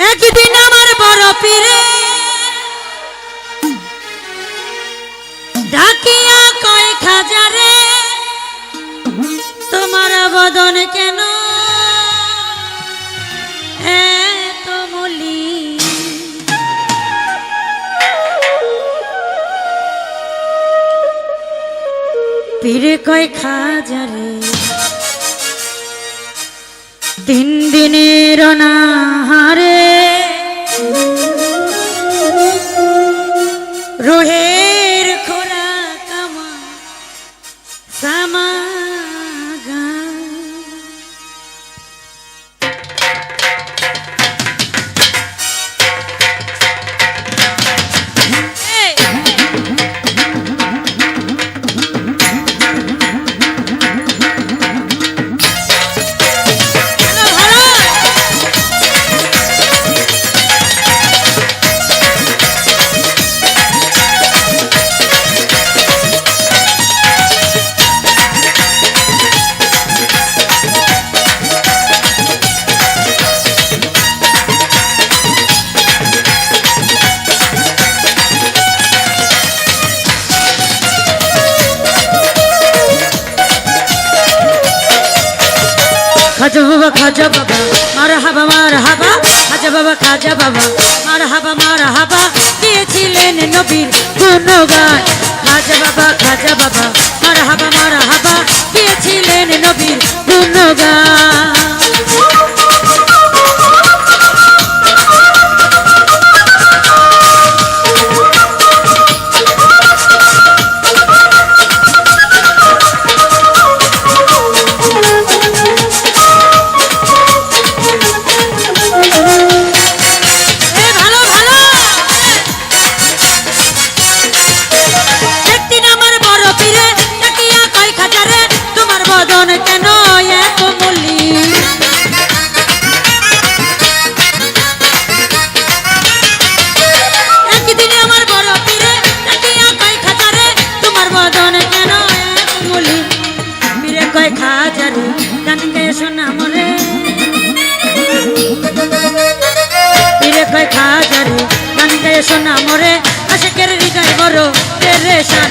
একদিন আমার বড় পীরে ডাকিয়া কয়, খাজারে, তোমার বদন কেন এত মলি? পীরে কয়, খাজারে তিন দিনের অনাহারে খাজা বাবা খাজা বাবা, মার হাবা মার হাবা, খাজা বাবা খাজা বাবা, মার হাবা মার হাবা, দিয়েছিলেন নবীর গুণগান। খাজা বাবা খাজা বাবা, মার হাবা মার হাবা, দিয়েছিলেন নবীর গুণগান। খাজারে কানকে শোনা মরে পীরে কয় খাজারে কানকে শোনা মরে আশেকের হৃদয় বড় পেরেশান।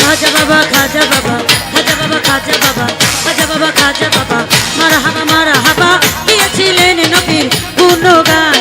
খাজা বাবা খাজা বাবা খাজা বাবা খাজা বাবা খাজা বাবা খাজা বাবা। মারা হাবা মারা হাবা দিয়েছিলেন নবীর গুণগান।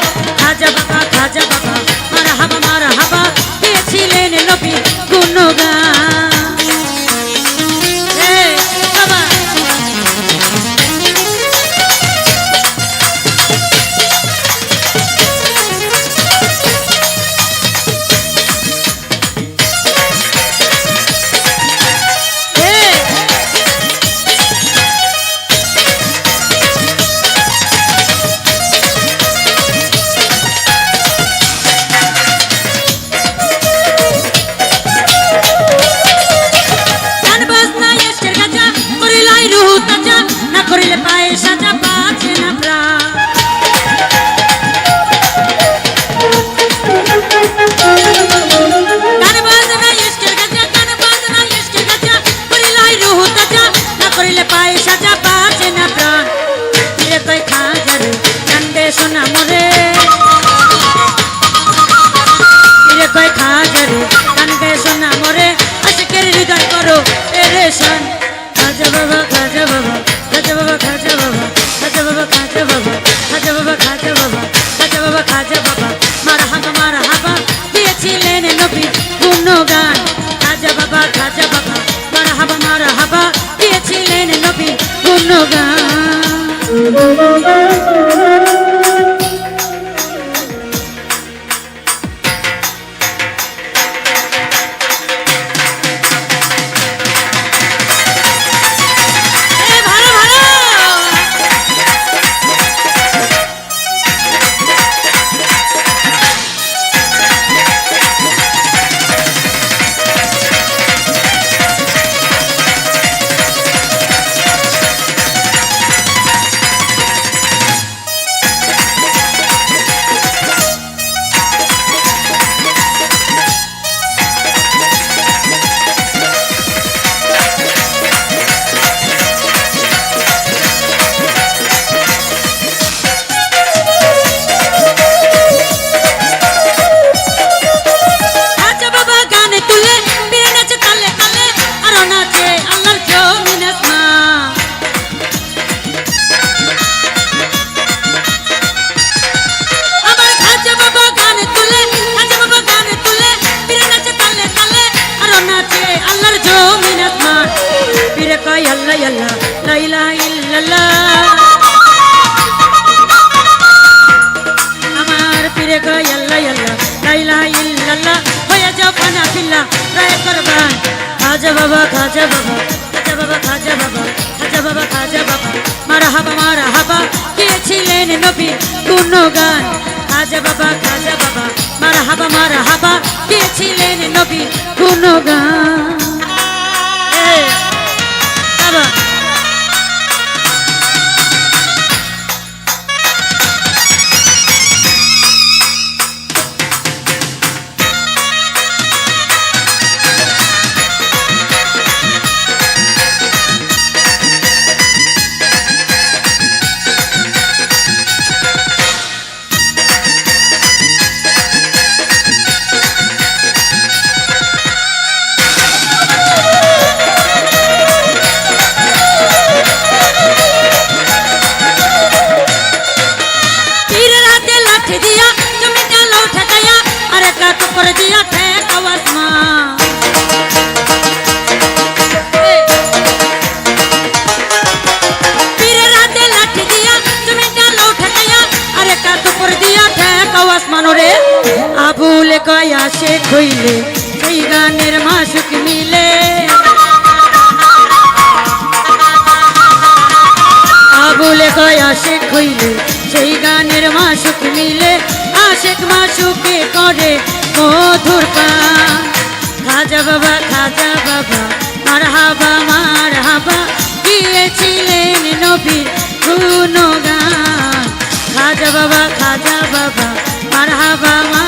গা তাই আল্লাহ লাইলা ইল্লাল্লাহ, হয়ে যাও পানা ফিল্লা, রায় করবান খাজা বাবা খাজা বাবা খাজা বাবা খাজা বাবা খাজা বাবা খাজা বাবা মারা হাবা মারা হাবা গিয়েছিলেন নবী কোন গান খাজা বাবা খাজা বাবা মারা হাবা মারা হাবা গিয়েছিলেন নবী কোন গান কয়া সে খইলে, সেই গানের মাসুক মিলে। আবুলে কয় আশেক হইলে সেই গানের মাসুক মিলে। আশেক মাসুকে করে মধুর খাজা বাবা খাজা বাবা মার হাবা মার হাবা গিয়েছিলেন নবীর গুণগান। খাজা বাবা খাজা বাবা মার হাবা হাবা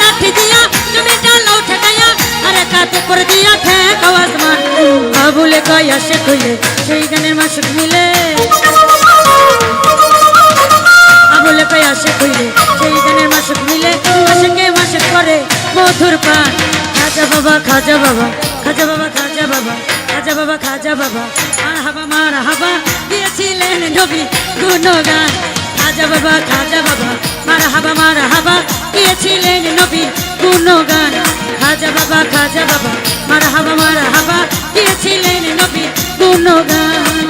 লাঠি দিয়া দিয়া ঠেকাও আসমান আবুলে কয়া সে কইলে, সেই গানের মাসুক মিলে। আবুলে কয়, আসে কইলে, সেই গানের মাসুক মিলে। আশেকে মাসুক করে মধুর পান। খাজা বাবা খাজা বাবা খাজা বাবা খাজা বাবা। বাবা, খাজা বাবা আর হাবা মার হাবা দিয়েছিলেন নবী গুণগান। খাজা বাবা খাজা বাবা মার হাবা মার হাবা দিয়েছিলেন নবী গুণগান। খাজা বাবা খাজা বাবা মার হাবা মার হাবা দিয়েছিলেন নবী গুণগান।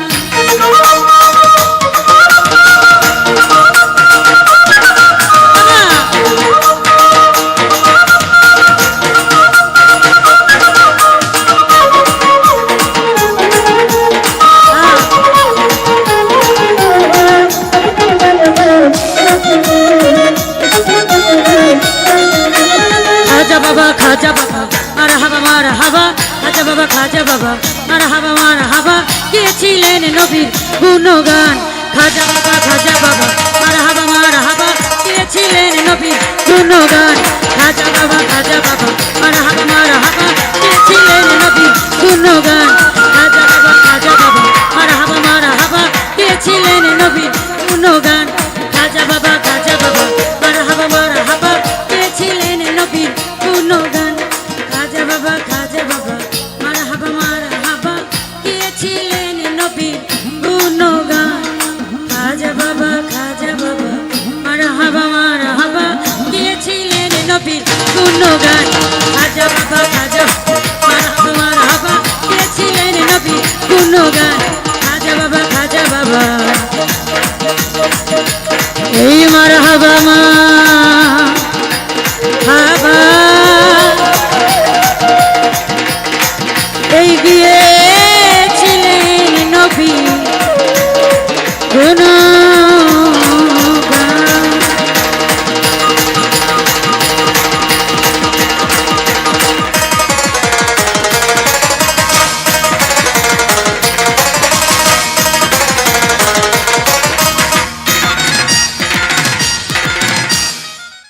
হাবা গিয়েছিলেন নবীর গুণগান। খাজা বাবা খাজা বাবা মার হাবা মার হাবা গিয়েছিলেন নবীর গুণগান। খাজা বাবা খাজা বাবা মার হাবা মার হাবা গিয়েছিলেন নবীর গুণগান। খাজা বাবা খাজা বাবা মার হাবা মার হাবা গিয়েছিলেন নবীর গুণগান। খাজা বাবা no.